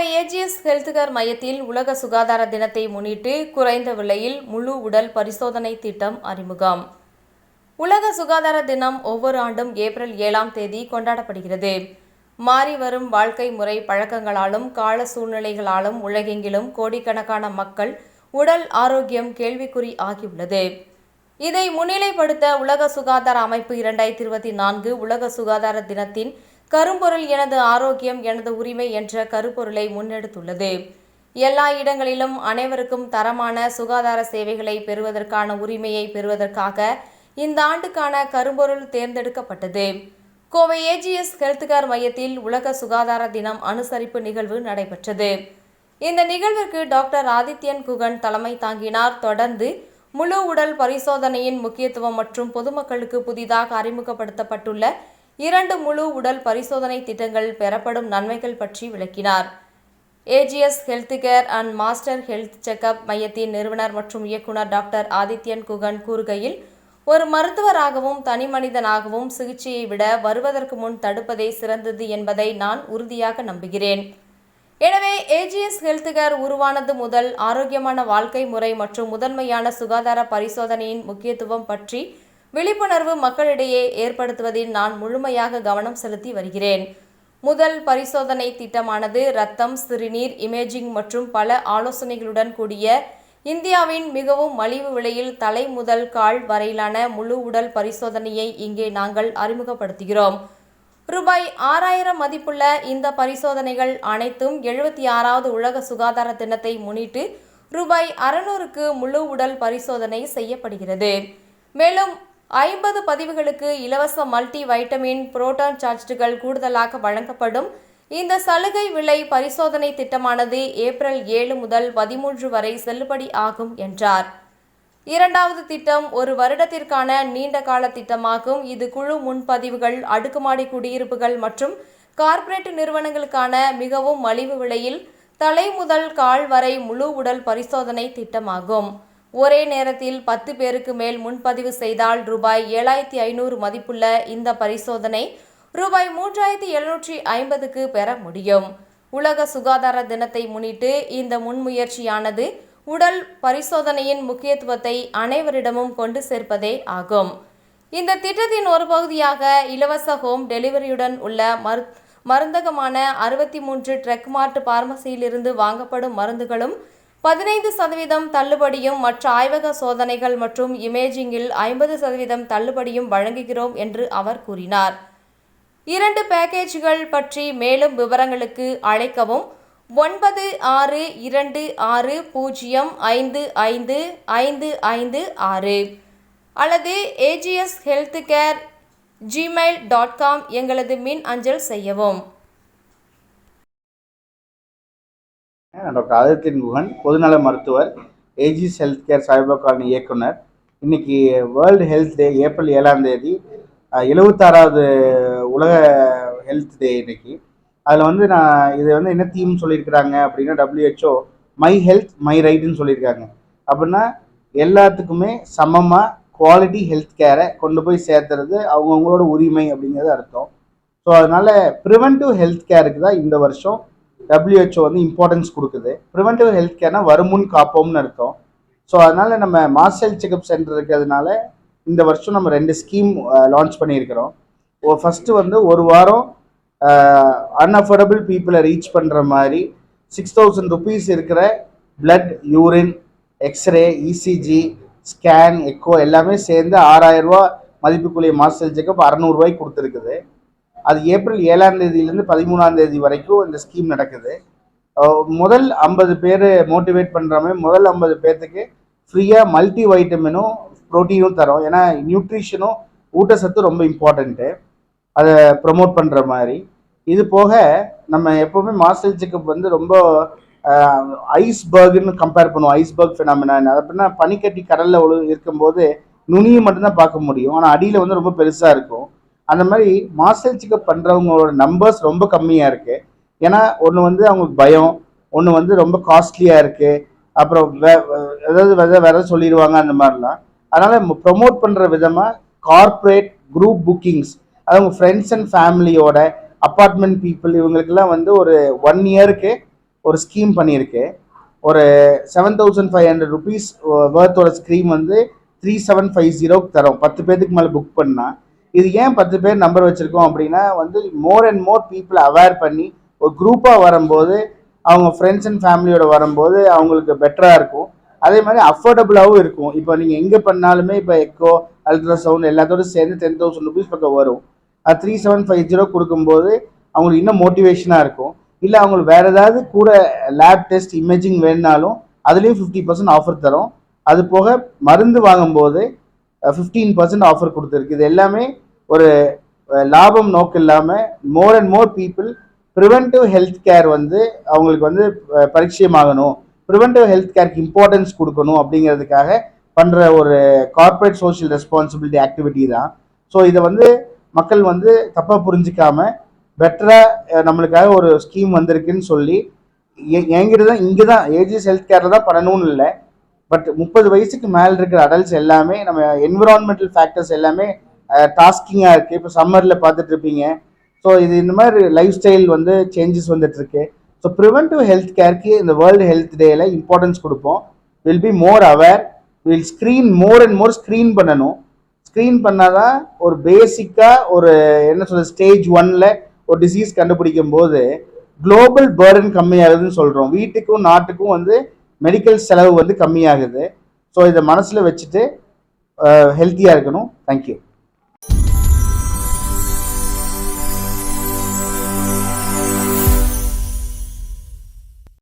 Kovai AGS health care மையத்தில் உலக சுகாதார தினத்தை முன்னிட்டு குறைந்த விலையில் முழு உடல் பரிசோதனை திட்டம் அறிமுகம். உலக சுகாதார தினம் ஒவ்வொரு ஆண்டும் ஏப்ரல் ஏழாம் தேதி கொண்டாடப்படுகிறது. மாறி வரும் வாழ்க்கை முறை பழக்கங்களாலும் கால சூழ்நிலைகளாலும் உலகெங்கிலும் கோடிக்கணக்கான மக்கள் உடல் ஆரோக்கியம் கேள்விக்குறி ஆகியுள்ளது. இதை முன்னிலைப்படுத்த உலக சுகாதார அமைப்பு இரண்டாயிரத்தி இருபத்தி நான்கு உலக சுகாதார தினத்தின் கரும்பொருள் எனது ஆரோக்கியம் எனது உரிமை என்ற கருப்பொருளை முன்னெடுத்துள்ளது. எல்லா இடங்களிலும் அனைவருக்கும் தரமான சுகாதார சேவைகளை பெறுவதற்கான உரிமையை பெறுவதற்காக இந்த ஆண்டுக்கான கரும்பொருள் தேர்ந்தெடுக்கப்பட்டது. கோவை ஏஜிஎஸ் ஹெல்த் கேர் மையத்தில் உலக சுகாதார தினம் அனுசரிப்பு நிகழ்வு நடைபெற்றது. இந்த நிகழ்விற்கு டாக்டர் ஆதித்யன் குகன் தலைமை தாங்கினார். தொடர்ந்து முழு உடல் பரிசோதனையின் முக்கியத்துவம் மற்றும் பொதுமக்களுக்கு புதிதாக அறிமுகப்படுத்தப்பட்டுள்ள இரண்டு முழு உடல் பரிசோதனை திட்டங்கள் பெறப்படும் நன்மைகள் பற்றி விளக்கினார். AGS health care and master health checkup மையத்தின் நிறுவனர் மற்றும் இயக்குனர் டாக்டர் ஆதித்யன் குகன் கூறுகையில் ஒரு மருத்துவராகவும் தனி மனிதனாகவும் சிகிச்சையை விட வருவதற்கு முன் தடுப்பதே சிறந்தது என்பதை நான் உறுதியாக நம்புகிறேன். எனவே ஏஜிஎஸ் ஹெல்த் கேர் உருவானது முதல் ஆரோக்கியமான வாழ்க்கை முறை மற்றும் முதன்மையான சுகாதார பரிசோதனையின் முக்கியத்துவம் பற்றி விழிப்புணர்வு மக்களிடையே ஏற்படுத்துவதில் நான் முழுமையாக கவனம் செலுத்தி வருகிறேன். முதல் பரிசோதனை திட்டமானது ரத்தம் சிறுநீர் இமேஜிங் மற்றும் பல ஆலோசனைகளுடன் கூடிய இந்தியாவின் மிகவும் மலிவு விலையில் தலை முதல் கால் வரையிலான முழு உடல் பரிசோதனையை இங்கே நாங்கள் அறிமுகப்படுத்துகிறோம். ரூபாய் ஆறாயிரம் மதிப்புள்ள இந்த பரிசோதனைகள் அனைத்தும் எழுபத்தி ஆறாவது உலக சுகாதார தினத்தை முன்னிட்டு ரூபாய் அறுநூறுக்கு முழு உடல் பரிசோதனை செய்யப்படுகிறது. மேலும் ஐம்பது பதிவுகளுக்கு இலவச மல்டி வைட்டமின் புரோட்டான் சார்ஜ்கள் கூடுதலாக வழங்கப்படும். இந்த சலுகை விலை பரிசோதனை திட்டமானது ஏப்ரல் ஏழு முதல் பதிமூன்று வரை செல்லுபடி ஆகும் என்றார். இரண்டாவது திட்டம் ஒரு வருடத்திற்கான நீண்ட கால திட்டமாகும். இது குழு முன்பதிவுகள் அடுக்குமாடி குடியிருப்புகள் மற்றும் கார்ப்பரேட் நிறுவனங்களுக்கான மிகவும் மலிவு விலையில் தலை முதல் கால் வரை முழு உடல் பரிசோதனை திட்டமாகும். ஒரே நேரத்தில் பத்து பேருக்கு மேல் முன்பதிவு செய்தால் ரூபாய் ஏழாயிரத்தி ஐநூறு மதிப்புள்ள இந்த பரிசோதனை ரூபாய் மூன்றாயிரத்தி எழுநூற்றி ஐம்பதுக்கு பெற முடியும். உலக சுகாதார தினத்தை முன்னிட்டு இந்த முன்முயற்சியானது உடல் பரிசோதனையின் முக்கியத்துவத்தை அனைவரிடமும் கொண்டு சேர்ப்பதே ஆகும். இந்த திட்டத்தின் ஒரு பகுதியாக இலவச ஹோம் டெலிவரியுடன் உள்ள மரு மருந்தகமான அறுபத்தி மூன்று ட்ரெக்மார்ட் பார்மசியிலிருந்து வாங்கப்படும் மருந்துகளும் பதினைந்து சதவீதம் தள்ளுபடியும் மற்ற ஆய்வக சோதனைகள் மற்றும் இமேஜிங்கில் ஐம்பது சதவீதம் தள்ளுபடியும் வழங்குகிறோம் என்று அவர் கூறினார். இரண்டு பேக்கேஜ்கள் பற்றி மேலும் விவரங்களுக்கு அழைக்கவும் ஒன்பது ஆறு இரண்டு ஆறு பூஜ்ஜியம் ஐந்து ஐந்து ஐந்து ஐந்து ஆறு அல்லது AGS health care Gmail dot com எங்களது மின் அஞ்சல் செய்யவும் நான் டாக்டர் ஆதித்யன் குகன் பொதுநல மருத்துவர் AGS health care Saibaba colony இயக்குனர். இன்னைக்கு வேர்ல்டு ஹெல்த் டே ஏப்ரல் ஏழாம் தேதி எழுபத்தாறாவது உலக ஹெல்த் டே இன்னைக்கு. அதில் வந்து நான் இது வந்து என்ன தீம் சொல்லியிருக்கிறாங்க அப்படின்னா டபிள்யூஹெச்ஓ மை ஹெல்த் மை ரைட்னு சொல்லியிருக்காங்க. அப்படின்னா எல்லாத்துக்குமே சமமாக குவாலிட்டி ஹெல்த் கேரை கொண்டு போய் சேர்த்துறது அவங்கவுங்களோட உரிமை அப்படிங்கிறது அர்த்தம். ஸோ அதனால் ப்ரிவென்டிவ் ஹெல்த் கேருக்கு தான் இந்த வருஷம் டபிள்யூஹெச்ஓ வந்து இம்பார்ட்டன்ஸ் கொடுக்குது. ப்ரிவென்டிவ் ஹெல்த் கேர்னா வருமுன் காப்போம்னு அர்த்தம். ஸோ அதனால் நம்ம மாஸ் ஹெல்த் செக்அப் சென்டர் இருக்கிறதுனால இந்த வருஷம் நம்ம ரெண்டு ஸ்கீம் லான்ச் பண்ணியிருக்கிறோம். ஓ ஃபஸ்ட்டு வந்து ஒரு வாரம் அன்அஃபோர்டபுள் பீப்புளை ரீச் பண்ணுற மாதிரி சிக்ஸ் தௌசண்ட் ருபீஸ் இருக்கிற blood urine x-ray ECG scan echo எல்லாமே சேர்ந்து ஆறாயிரம் ரூபா மதிப்புக்குரிய மாஸ் ஹெல்த் செக்அப் அறநூறுவாய்க்கு கொடுத்துருக்குது. அது ஏப்ரல் ஏழாம் தேதியிலேருந்து பதிமூணாம் தேதி வரைக்கும் இந்த ஸ்கீம் நடக்குது. முதல் ஐம்பது பேர் மோட்டிவேட் பண்ணுற மாதிரி முதல் ஐம்பது பேர்த்துக்கு ஃப்ரீயாக மல்டி வைட்டமினும் ப்ரோட்டீனும் தரோம். ஏன்னா நியூட்ரிஷனும் ஊட்டச்சத்து ரொம்ப இம்பார்ட்டண்ட்டு அதை ப்ரொமோட் பண்ணுற மாதிரி. இது போக நம்ம எப்போவுமே மாஸ்டர் செக்கப் வந்து ரொம்ப ஐஸ்பர்க்னு கம்பேர் பண்ணுவோம். ஐஸ்பர்க் ஃபினாமினான் அப்படின்னா பனிக்கட்டி கடலில் இருக்கும்போது நுனியை மட்டும்தான் பார்க்க முடியும். ஆனால் அடியில் வந்து ரொம்ப பெருசாக இருக்கும். அந்த மாதிரி மாஸ்டர் செக்கப் பண்ணுறவங்களோட நம்பர்ஸ் ரொம்ப கம்மியாக இருக்குது ஏன்னா ஒன்று வந்து அவங்களுக்கு பயம் ஒன்று வந்து ரொம்ப காஸ்ட்லியாக இருக்குது அப்புறம் வே ஏதாவது வேற வேற சொல்லிடுவாங்க அந்த மாதிரிலாம். அதனால் ப்ரொமோட் பண்ணுற விதமாக கார்ப்பரேட் குரூப் புக்கிங்ஸ் அது ஃப்ரெண்ட்ஸ் அண்ட் ஃபேமிலியோட அப்பார்ட்மெண்ட் பீப்புள் இவங்களுக்கெல்லாம் வந்து ஒரு ஒன் இயருக்கு ஒரு ஸ்கீம் பண்ணியிருக்கு. ஒரு seven thousand five hundred rupees வேர்த்தோட scheme வந்து த்ரீ செவன் ஃபைவ் ஜீரோக்கு தரோம். பத்து பேர்த்துக்கு மேலே புக் பண்ணால் இது ஏன் பத்து பேர் நம்பர் வச்சுருக்கோம் அப்படின்னா வந்து மோர் அண்ட் மோர் பீப்புளை அவேர் பண்ணி ஒரு குரூப்பாக வரும்போது அவங்க ஃப்ரெண்ட்ஸ் அண்ட் ஃபேமிலியோட வரும்போது அவங்களுக்கு பெட்டராக இருக்கும். அதே மாதிரி அஃபோர்டபுளாகவும் இருக்கும். இப்போ நீங்கள் எங்கே பண்ணாலுமே இப்போ எக்கோ அல்ட்ராசவுண்ட் எல்லாத்தோட சேர்ந்து டென் தௌசண்ட் ருபீஸ் பக்கம் வரும். அது த்ரீ செவன் ஃபைவ் ஜீரோ கொடுக்கும்போது அவங்களுக்கு இன்னும் மோட்டிவேஷனாக இருக்கும். இல்லை அவங்களுக்கு வேறு ஏதாவது கூட லேப் டெஸ்ட் இமேஜிங் வேணுனாலும் அதுலேயும் ஃபிஃப்டி பர்சன்ட் ஆஃபர் தரும். அது போக மருந்து வாங்கும்போது ஃபிஃப்டீன் பர்சன்ட் ஆஃபர் கொடுத்துருக்கு. இது எல்லாமே ஒரு லாபம் நோக்கம் இல்லாமல் more and more people preventive health care வந்து அவங்களுக்கு வந்து பரிச்சயமாகணும். ப்ரிவென்டிவ் ஹெல்த் கேருக்கு இம்பார்ட்டன்ஸ் கொடுக்கணும் அப்படிங்கிறதுக்காக பண்ணுற ஒரு கார்ப்பரேட் சோஷியல் ரெஸ்பான்சிபிலிட்டி ஆக்டிவிட்டி தான். ஸோ இதை வந்து மக்கள் வந்து தப்பாக புரிஞ்சிக்காம பெட்டராக நம்மளுக்காக ஒரு ஸ்கீம் வந்திருக்குன்னு சொல்லி எ- என்கிட்ட தான் இங்கே தான் ஏஜிஎஸ் ஹெல்த் கேரில் தான் பண்ணணும்னு இல்லை. பட் முப்பது வயசுக்கு மேலே இருக்கிற அடல்ட்ஸ் எல்லாமே நம்ம என்விரான்மெண்டல் ஃபேக்டர்ஸ் எல்லாமே டாஸ்கிங்காக இருக்குது இப்போ சம்மரில் பார்த்துட்டு இருப்பீங்க. ஸோ இது இந்த மாதிரி லைஃப் ஸ்டைல் வந்து சேஞ்சஸ் வந்துட்டுருக்கு. ஸோ ப்ரிவென்டிவ் ஹெல்த் கேருக்கு இந்த வேர்ல்டு ஹெல்த் டேயில் இம்பார்ட்டன்ஸ் கொடுப்போம். Will be more aware will screen more and more screen பண்ணணும். ஸ்க்ரீன் பண்ணால் தான் ஒரு பேசிக்காக ஒரு என்ன சொல்கிறது ஸ்டேஜ் ஒன்னில் ஒரு டிசீஸ் கண்டுபிடிக்கும் போது குளோபல் பேர்டன் கம்மியாகுதுன்னு சொல்கிறோம் வீட்டுக்கும் நாட்டுக்கும் வந்து மெடிக்கல் செலவு வந்து கம்மியாகுது. ஸோ இதை மனசில் வச்சுட்டு ஹெல்த்தியாக இருக்கணும். தேங்க்யூ